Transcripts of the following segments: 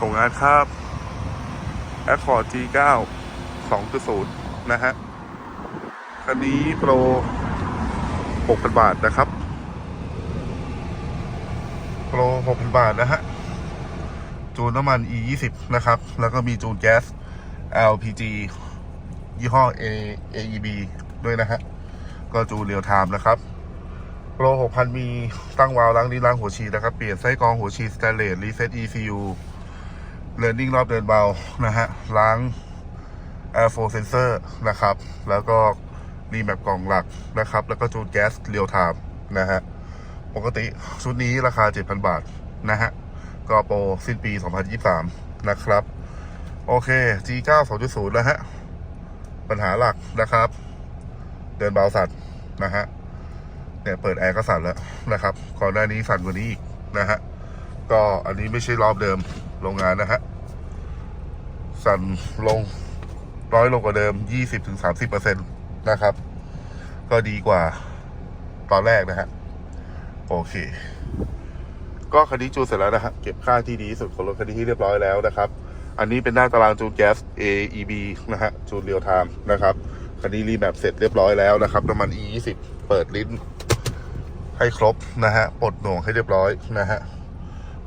ส่งงานครับ Accord G9 2.0 นะฮะ คันนี้โปร 6,000 บาทนะครับ โปร 6,000 บาทนะฮะ จูนน้ำมัน E20 นะครับ แล้วก็มีจูนแก๊ส LPG ยี่ห้อ A AEB ด้วยนะฮะ ก็จูนเรียวไทม์นะครับโปร 6,000 มีตั้งวาล์วล้างลิ้นล้างหัวฉีดนะครับ เปลี่ยนไส้กรองหัวฉีดสแตนเลสรีเซ็ต ECU เ e ร์นิ่งรอบเดินเบานะฮะล้าง Air Flow Sensor นะครับ แล้วก็รีแมปกล่องหลักนะครับ แล้วก็จูนแก๊สเรียวไทม์นะฮะปกติชุดนี้ราคา 7,000 บาทนะฮะก็โปรสิ้นปี 2023 นะครับ โอเค G9 2.0นะฮะ ปัญหาหลักนะครับ เดินเบาสั่นนะฮะเนี่ยเปิดแอร์ก็สั่นแล้วนะครับก่อนหน้านี้สั่นกว่านี้อีกนะฮะ ก็อันนี้ไม่ใช่รอบเดิมโรงงานนะฮะ สั่นลงร้อยลงกว่าเดิม 20-30%นะครับ ก็ดีกว่าตอนแรกนะฮะ โอเค ก็คันนี้จูนเสร็จแล้วนะฮะ เก็บค่าที่ดีที่สุดของรถคันนี้ที่เรียบร้อยแล้วนะครับ อันนี้เป็นหน้าตารางจูนแก๊ส AEB นะฮะ จูนเรียลไทม์นะครับ คันนี้รีแมปเสร็จเรียบร้อยแล้วนะครับ น้ำมัน E20 เปิดลิ้นให้ครบนะฮะ ปลดหน่วงให้เรียบร้อยนะฮะ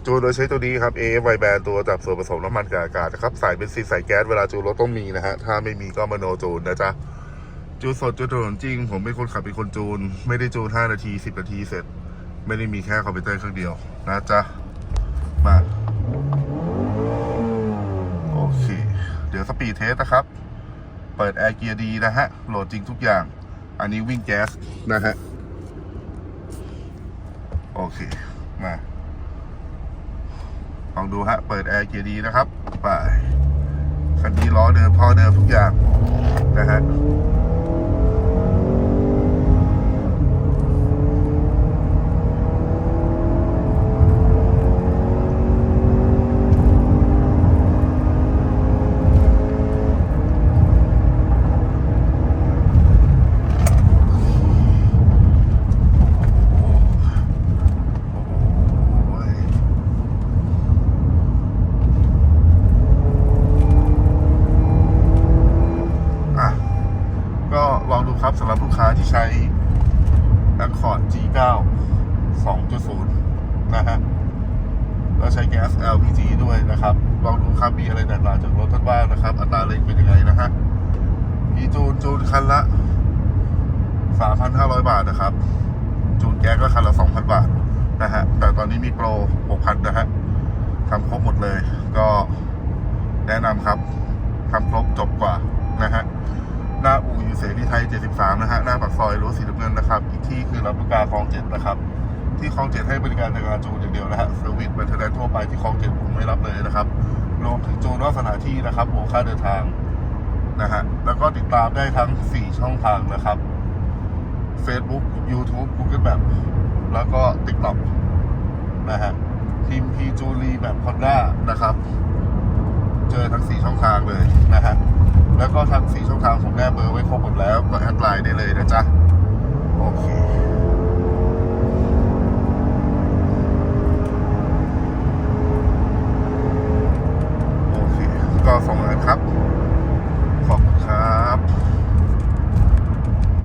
จูนโดยใช้ตัวนี้ครับ AF y band ตัวจับส่วนผสมน้ำมันกับอากาศนะครับใส่เป็นซีนใส่แก๊สเวลาจูนรถต้องมีนะฮะ ถ้าไม่มีก็มาโนจูนนะจ๊ะ จูนสดจูนถนนจริง ผมเป็นคนขับเป็นคนจูน ไม่ได้จูน 5 นาที 10 นาทีเสร็จ ไม่ได้มีแค่คอมพิวเตอร์เครื่องเดียวนะจ๊ะ มา โอเค เดี๋ยวสปีดเทสนะครับ เปิดแอร์เกียร์ดีนะฮะ โหลดจริงทุกอย่าง อันนี้วิ่งแก๊สนะฮะ โอเค มา ลองดูฮะ เปิดแอร์เกียร์ดีนะครับ ไป คันนี้ล้อเดิมท่อเดิมทุกอย่างนะฮะ อน G9 2.0 นะฮะ แล้วใช้แก๊ส LPG ด้วยนะครับ ลองดูครับมีอะไรแตกต่างจากรถท่านบ้างนะครับ อัตราเร่งเป็นยังไงนะฮะมีจูนจูนคันละ 3,500 บาทนะครับ จูนแก๊สก็คันละ 2,000 บาทนะฮะ แต่ตอนนี้มีโปร 6,000 นะฮะทำครบหมดเลย ก็แนะนำครับทำครบจบกว่านะฮะ เสรีไทย 73 นะฮะ หน้าปากซอยรั้วสีน้ำเงินนะครับ อีกที่คือลำลูกกาคลองเจ็ดนะครับ ที่คลองเจ็ดให้บริการในการจูนอย่างเดียวนะฮะเซอร์วิสเบนเทอร์แนทั่วไปที่คลองเจ็ดผมไม่รับเลยนะครับ รวมถึงจูนนอกสถานที่นะครับบวกค่าเดินทางนะฮะ แล้วก็ติดตามได้ทั้ง 4 ช่องทางนะครับ Facebook YouTube Google Map แล้วก็ TikTok นะฮะทีมพีจูรีแบบคอนด้านะครับ เจอทั้ง 4 ช่องทางเลยนะฮะ แล้วก็ทั้งสี่ช่องทางผมไนบเบอร์ไว้ครบหมดแล้วก็แอดไลน์ได้เลยนะจ๊ะ โอเคก็ส่งเลยครับ